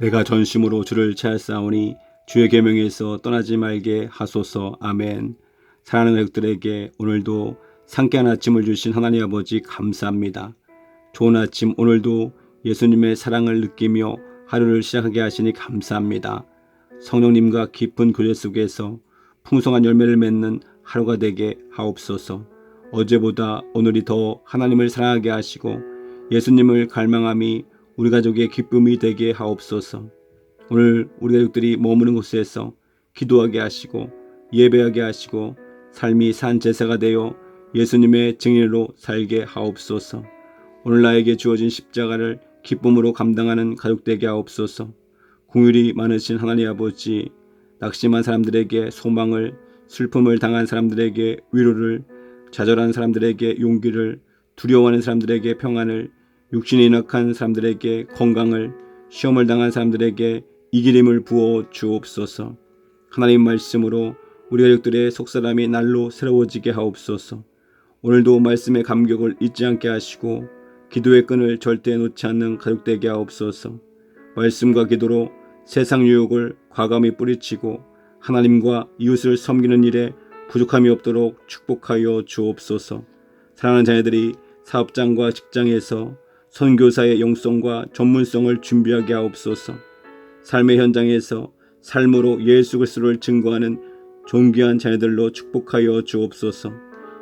내가 전심으로 주를 찾았사오니 주의 계명에서 떠나지 말게 하소서 아멘. 사랑하는 가족들에게 오늘도 상쾌한 아침을 주신 하나님 아버지 감사합니다. 좋은 아침 오늘도 예수님의 사랑을 느끼며 하루를 시작하게 하시니 감사합니다. 성령님과 깊은 교제 속에서 풍성한 열매를 맺는 하루가 되게 하옵소서. 어제보다 오늘이 더 하나님을 사랑하게 하시고 예수님을 갈망함이 우리 가족의 기쁨이 되게 하옵소서. 오늘 우리 가족들이 머무는 곳에서 기도하게 하시고 예배하게 하시고 삶이 산 제사가 되어 예수님의 증인으로 살게 하옵소서. 오늘 나에게 주어진 십자가를 기쁨으로 감당하는 가족 되게 하옵소서. 궁율이 많으신 하나님 아버지, 낙심한 사람들에게 소망을, 슬픔을 당한 사람들에게 위로를, 좌절한 사람들에게 용기를, 두려워하는 사람들에게 평안을, 육신이 인악한 사람들에게 건강을, 시험을 당한 사람들에게 이기림을 부어 주옵소서. 하나님 말씀으로 우리 가족들의 속사람이 날로 새로워지게 하옵소서. 오늘도 말씀의 감격을 잊지 않게 하시고 기도의 끈을 절대 놓지 않는 가족 되게 하옵소서. 말씀과 기도로 세상 유혹을 과감히 뿌리치고 하나님과 이웃을 섬기는 일에 부족함이 없도록 축복하여 주옵소서. 사랑하는 자녀들이 사업장과 직장에서 선교사의 영성과 전문성을 준비하게 하옵소서. 삶의 현장에서 삶으로 예수 그리스도를 증거하는 존귀한 자녀들로 축복하여 주옵소서.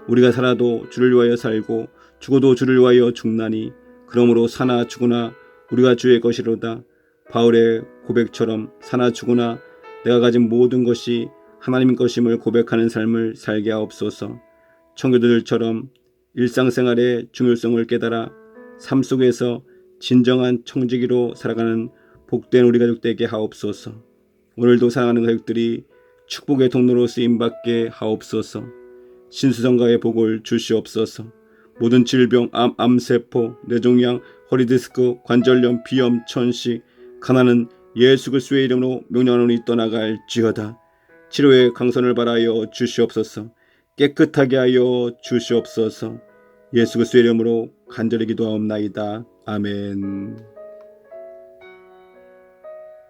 우리가 살아도 주를 위하여 살고 죽어도 주를 위하여 죽나니 그러므로 사나 죽으나 우리가 주의 것이로다. 바울의 고백처럼 사나 죽으나 내가 가진 모든 것이 하나님 것임을 고백하는 삶을 살게 하옵소서. 청교도들처럼 일상생활의 중요성을 깨달아 삶 속에서 진정한 청지기로 살아가는 복된 우리 가족 되게 하옵소서. 오늘도 사랑하는 가족들이 축복의 통로로 쓰임받게 하옵소서. 신수정가의 복을 주시옵소서. 모든 질병, 암, 암세포, 뇌종양, 허리디스크, 관절염, 비염, 천식, 가난은 예수 그리스도의 이름으로 명령하노니 떠나갈지어다. 치료의 강선을 바라여 주시옵소서. 깨끗하게 하여 주시옵소서. 예수 그리스도의 이름으로 간절히 기도하옵나이다. 아멘.